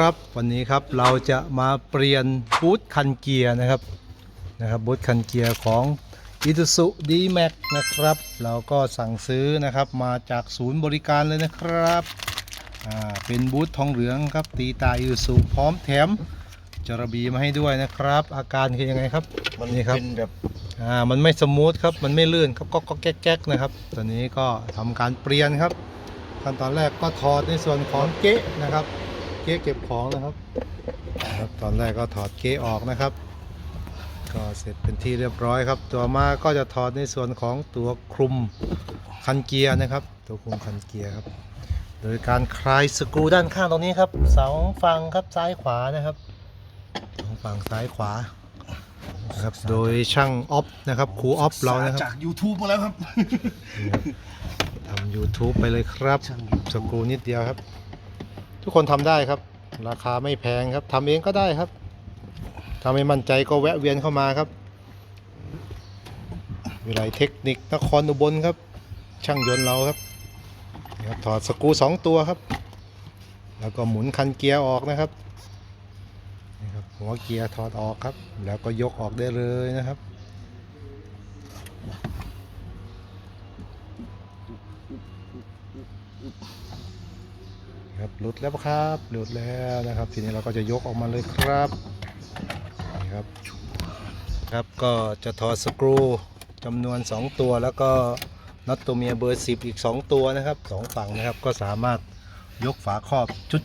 ครับวันนี้ครับเราจะมาเปลี่ยนบูทคันเกียร์นะครับนะครับบูทคันเกียร์ของ i t u s u d m a x นะครับ เราก็สั่งซื้อนะครับมาจากศูนย์บริการเลยนะครับอ่าเป็นบูททองเหลืองครับตีตา i t u s u พร้อมแถมจระบีมาให้ด้วยนะครับ อาการคือยังไงครับมันนี่ครับเป็นแบบอ่ามันไม่สมูทครับมันไม่ลื่นครับก็ก็แก๊กๆนะครับตอนนี้ก็ทำการเปลี่ยนครับขั้นตอนแรกก็ถอดในส่วนของเก๊ะนะครับ เก๊ะเก็บของนะครับนะครับ ตอนแรกก็ถอดเก๊ะออกนะครับ ก็เสร็จเป็นที่เรียบร้อยครับตัวมาก็จะถอดในส่วนของตัวคลุมคันเกียร์นะครับ ตัวคลุมคันเกียร์ครับ โดยการคลายสกรูด้านข้างตรงนี้ครับสองฝั่งครับซ้ายขวานะครับสองฝั่งซ้ายขวานะครับโดยช่างออฟนะครับครูออฟเรานะครับจาก YouTube มาแล้วครับทำ YouTube ไปเลยครับช่างสกรูนิดเดียวครับ ทุกคนทำได้ครับ ราคาไม่แพงครับทำเองก็ได้ครับถ้าไม่มั่นใจก็แวะเวียนเข้ามาครับ วิไลเทคนิคนครอุบลครับ ช่างยนต์เราครับครับถอดสกูสองตัวครับ แล้วก็หมุนคันเกียร์ออกนะครับหัวเกียร์ถอดออกครับ แล้วก็ยกออกได้เลยนะครับ หลุดแล้วครับหลุดแล้วนะครับ ทีนี้เราก็จะยกออกมาเลยครับนี่ครับ ครับก็จะถอดสกรูจำนวน 2 ตัวแล้วก็น็อตตัวเมียเบอร์ 10 อีก 2 ตัวนะครับสองฝั่งนะครับก็สามารถยกฝาครอบชุด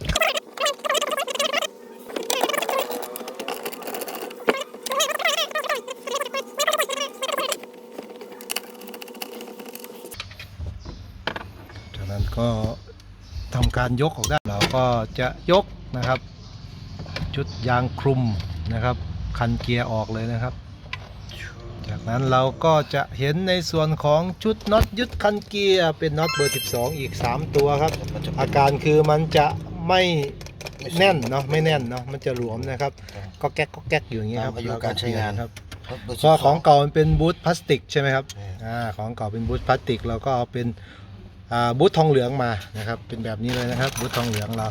จากนั้นก็ การยกออกได้เราก็จะยกนะครับ ชุดยางคลุมนะครับ คันเกียร์ออกเลยนะครับ จากนั้นเราก็จะเห็นในส่วนของชุดน็อตยึดคันเกียร์เป็นน็อตเบอร์ 12 อีก 3 ตัวครับมันจะอาการคือมันจะไม่แน่นเนาะไม่แน่นเนาะมันจะหลวมนะครับ ก็แก๊กก็แก๊กอยู่อย่างนี้ครับตามอายุการใช้งาน ครับครับเบอร์เพราะของเก่ามันเป็นบูทพลาสติกใช่ไหมครับใช่อ่าของเก่าเป็นบูทพลาสติกเราก็เอาเป็นอ่า บูททองเหลืองมานะครับ เป็นแบบนี้เลยนะครับบูททองเหลืองเรา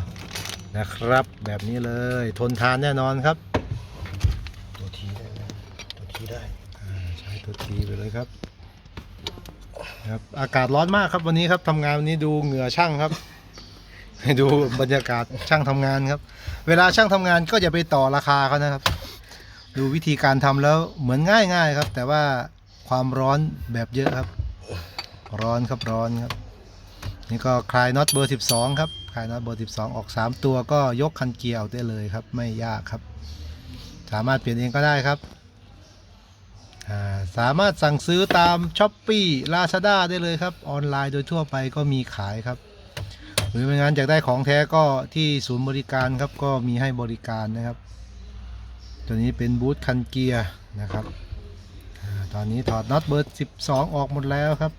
นะครับ แบบนี้เลยทนทานแน่นอนครับ ตัวทีได้นะตัวทีได้อ่าใช้ตัวทีไปเลยครับครับอากาศร้อนมากครับวันนี้ครับทำงานวันนี้ดูเหงื่อช่างครับให้ดูบรรยากาศช่างทำงานครับ เวลาช่างทำงานก็อย่าไปต่อราคาเขานะครับ ดูวิธีการทำแล้วเหมือนง่ายง่ายๆครับ แต่ว่าความร้อนแบบเยอะครับ ร้อนครับร้อนครับ นี่ก็คลายน็อตเบอร์ 12 ครับ คลายน็อตเบอร์ 12 ออก 3 ตัวก็ยกคันเกียร์ออกได้เลยครับ ไม่ยากครับ สามารถเปลี่ยนเองก็ได้ครับ สามารถสั่งซื้อตาม s h อ p e e Lazada ได้เลยครับ ออนไลน์โดยทั่วไปก็มีขายครับ หรือไม่งั้นอยากได้ของแท้ก็ที่ศูนย์บริการครับ ก็มีให้บริการนะครับ ตัวนี้เป็นบูทคันเกียร์นะครับอตอนนี้ถอดน็อตเบอร์ 12 ออกหมดแล้วครับ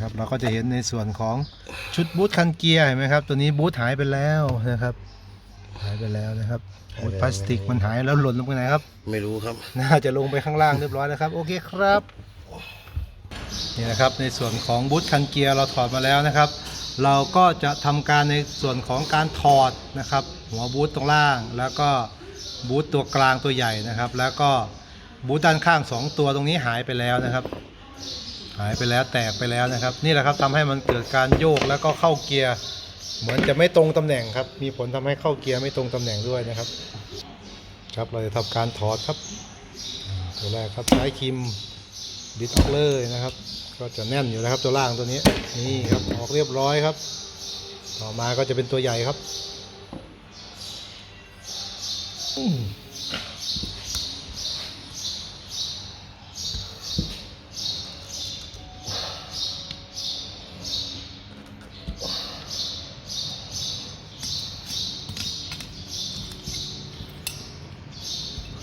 ครับเราก็จะเห็นในส่วนของชุดบูทคันเกียร์เห็นไหมครับ ตัวนี้บูทหายไปแล้วนะครับ หายไปแล้วนะครับบูทพลาสติกมันหายแล้วหล่นลงไปไหนครับ ไม่รู้ครับ น่าจะลงไปข้างล่างเรียบร้อยแล้วครับโอเคครับนี่นะครับในส่วนของบูทคันเกียร์เราถอดมาแล้วนะครับ เราก็จะทำการในส่วนของการถอดนะครับ หัวบูทตรงล่าง แล้วก็บูทตัวกลางตัวใหญ่นะครับ แล้วก็บูทด้านข้าง 2 ตัวตรงนี้หายไปแล้วนะครับ หายไปแล้วแตกไปแล้วนะครับ นี่แหละครับทำให้มันเกิดการโยกแล้วก็เข้าเกียร์ เหมือนจะไม่ตรงตำแหน่งครับ มีผลทำให้เข้าเกียร์ไม่ตรงตำแหน่งด้วยนะครับ ครับเราจะทำการถอดครับ ตัวแรกครับใช้ครีมดิสออกเลยนะครับ ก็จะแน่นอยู่นะครับตัวล่างตัวนี้นี่ครับออกเรียบร้อยครับ ต่อมาก็จะเป็นตัวใหญ่ครับ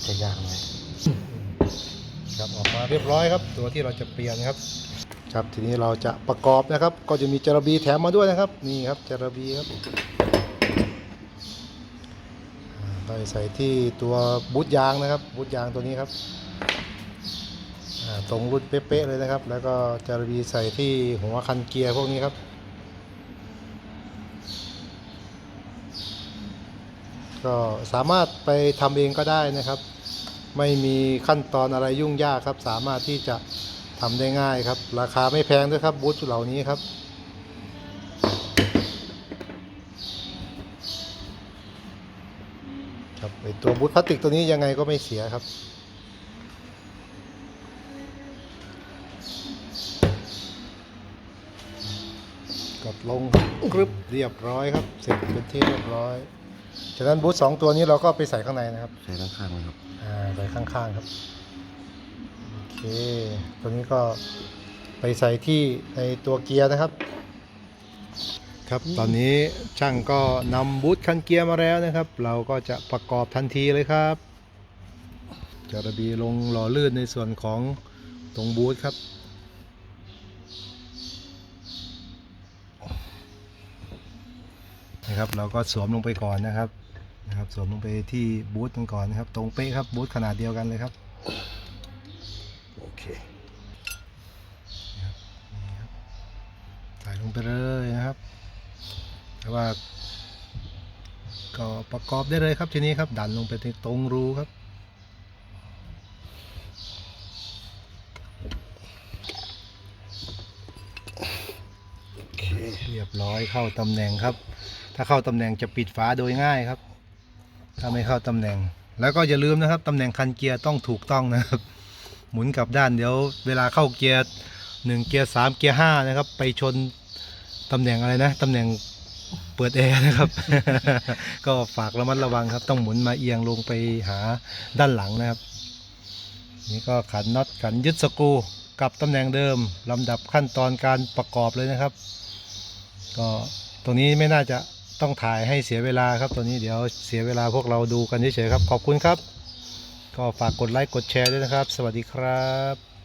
จะยากไหมครับออกมาเรียบร้อยครับ ตัวที่เราจะเปลี่ยนครับ ครับทีนี้เราจะประกอบนะครับ ก็จะมีจระบีแถมมาด้วยนะครับ นี่ครับจระบีครับอ่าเราใส่ที่ตัวบูทยางนะครับบูทยางตัวนี้ครับอ่าตรงรุ่นเป๊ะๆเลยนะครับ แล้วก็จระบีใส่ที่หัวคันเกียร์พวกนี้ครับก็สามารถไปทำเองก็ได้นะครับ ไม่มีขั้นตอนอะไรยุ่งยากครับ สามารถที่จะทำได้ง่ายครับ ราคาไม่แพงด้วยครับบูธเหล่านี้ครับ ครับไอตัวบูธพลาสติกตัวนี้ยังไงก็ไม่เสียครับกดลงกรึบเรียบร้อยครับ เสร็จเป็นที่เรียบร้อย ฉะนั้นบูธสองตัวนี้เราก็ไปใส่ข้างในนะครับ ใส่ด้านข้างเลยครับอ่าใส่ข้างๆครับโอเคตัวนี้ก็ไปใส่ที่ในตัวเกียร์นะครับ ครับตอนนี้ช่างก็นำบูธคันเกียร์มาแล้วนะครับ เราก็จะประกอบทันทีเลยครับจะระบีลงหล่อลื่นในส่วนของตรงบูธครับ นะครับ เราก็สวมลงไปก่อนนะครับนะครับสวมลงไปที่บูธกันก่อนนะครับ ตรงเป๊ะครับบูธขนาดเดียวกันเลยครับโอเคใส่ลงไปเลยนะครับ แต่ว่า ก็ประกอบได้เลยครับทีนี้ครับ ดันลงไปในตรงรูครับโอเคเรียบร้อยเข้าตำแหน่งครับ ถ้าเข้าตำแหน่งจะปิดฝาโดยง่ายครับ ถ้าไม่เข้าตำแหน่ง แล้วก็อย่าลืมนะครับตำแหน่งคันเกียร์ต้องถูกต้องนะครับ หมุนกลับด้านเดี๋ยวเวลาเข้าเกียร์หนึ่งเกียร์สามเกียร์ห้านะครับ ไปชนตำแหน่งอะไรนะตำแหน่งเปิดแอร์นะครับ ก็ฝากระมัดระวังครับ ต้องหมุนมาเอียงลงไปหาด้านหลังนะครับ นี่ก็ขันน็อตขันยึดสกรูกลับตำแหน่งเดิมลำดับขั้นตอนการประกอบเลยนะครับ ก็ตรงนี้ไม่น่าจะ ต้องถ่ายให้เสียเวลาครับตัวนี้เดี๋ยวเสียเวลาพวกเราดูกันเฉยๆครับ ขอบคุณครับ ก็ฝากกดไลค์กดแชร์ด้วยนะครับ สวัสดีครับ